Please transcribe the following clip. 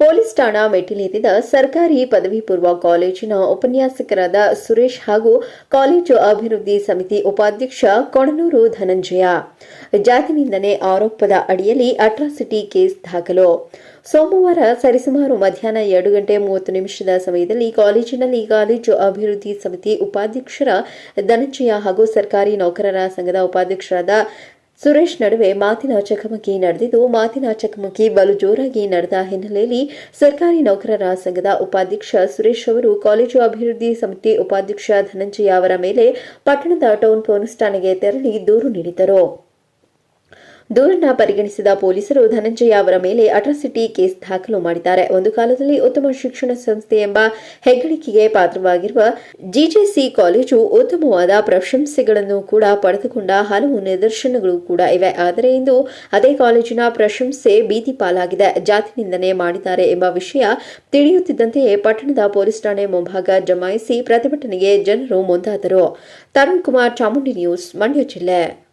Police ಠಾಣಾ ಮೆಟ್ಟಿಲೇರಿದ ಸರ್ಕಾರಿ ಪದವಿ ಪೂರ್ವ ಕಾಲೇಜಿನ ಉಪನ್ಯಾಸಕರಾದ ಸುರೇಶ್ ಹಾಗೂ ಕಾಲೇಜು ಅಭಿವೃದ್ಧಿ ಸಮಿತಿ ಉಪಾಧ್ಯಕ್ಷ ಕೊಣನೂರು ಧನಂಜಯ. ಜಾತಿ ನಿಂದನೆ ಆರೋಪದ ಅಡಿಯಲ್ಲಿ ಅಟ್ರಾಸಿಟಿ ಕೇಸ್ ದಾಖಲು. ಸೋಮವಾರ ಸರಿಸುಮಾರು ಮಧ್ಯಾಹ್ನ ಎರಡು ಗಂಟೆ ಮೂವತ್ತು ನಿಮಿಷದ ಸಮಯದಲ್ಲಿ ಕಾಲೇಜಿನಲ್ಲಿ ಕಾಲೇಜು ಅಭಿವೃದ್ಧಿ ಸಮಿತಿ ಉಪಾಧ್ಯಕ್ಷರ ಧನಂಜಯ ಹಾಗೂ ಸರ್ಕಾರಿ ನೌಕರರ ಸಂಘದ ಉಪಾಧ್ಯಕ್ಷರಾದ ಸುರೇಶ್ ನಡುವೆ ಮಾತಿನ ಚಕಮಕಿ ನಡೆದಿದ್ದು, ಮಾತಿನ ಚಕಮಕಿ ಬಲು ಜೋರಾಗಿ ನಡೆದ ಹಿನ್ನೆಲೆಯಲ್ಲಿ ಸರ್ಕಾರಿ ನೌಕರರ ಸಂಘದ ಉಪಾಧ್ಯಕ್ಷ ಸುರೇಶ್ ಅವರು ಕಾಲೇಜು ಅಭಿವೃದ್ಧಿ ಸಮಿತಿ ಉಪಾಧ್ಯಕ್ಷ ಧನಂಜಯ ಅವರ ಮೇಲೆ ಪಟ್ಟಣದ ಟೌನ್ ಪೊಲೀಸ್ ಠಾಣೆಗೆ ತೆರಳಿ ದೂರು ನೀಡಿದರು ದೂರನ್ನ ಪರಿಗಣಿಸಿದ ಪೊಲೀಸರು ಧನಂಜಯ ಅವರ ಮೇಲೆ ಅಟ್ರಾಸಿಟಿ ಕೇಸ್ ದಾಖಲು ಮಾಡಿದ್ದಾರೆ. ಒಂದು ಕಾಲದಲ್ಲಿ ಉತ್ತಮ ಶಿಕ್ಷಣ ಸಂಸ್ಥೆ ಎಂಬ ಹೆಗ್ಗಳಿಕೆಗೆ ಪಾತ್ರವಾಗಿರುವ ಜಿಜೆಸಿ ಕಾಲೇಜು ಉತ್ತಮವಾದ ಪ್ರಶಂಸೆಗಳನ್ನು ಕೂಡ ಪಡೆದುಕೊಂಡ ಹಲವು ನಿದರ್ಶನಗಳು ಕೂಡ ಇವೆ. ಆದರೆ ಇಂದು ಅದೇ ಕಾಲೇಜಿನ ಪ್ರಶಂಸೆ ಬೀದಿ ಪಾಲಾಗಿದೆ. ಜಾತಿ ನಿಂದನೆ ಮಾಡಿದ್ದಾರೆ ಎಂಬ ವಿಷಯ ತಿಳಿಯುತ್ತಿದ್ದಂತೆಯೇ ಪಟ್ಟಣದ ಪೊಲೀಸ್ ಠಾಣೆ ಮುಂಭಾಗ ಜಮಾಯಿಸಿ ಪ್ರತಿಭಟನೆಗೆ ಜನರು ಮುಂದಾದರು. ತರುಣ್ ಕುಮಾರ್ ಚಾಮುಂಡಿ ನ್ಯೂಸ್, ಮಂಡ್ಯ ಜಿಲ್ಲೆ.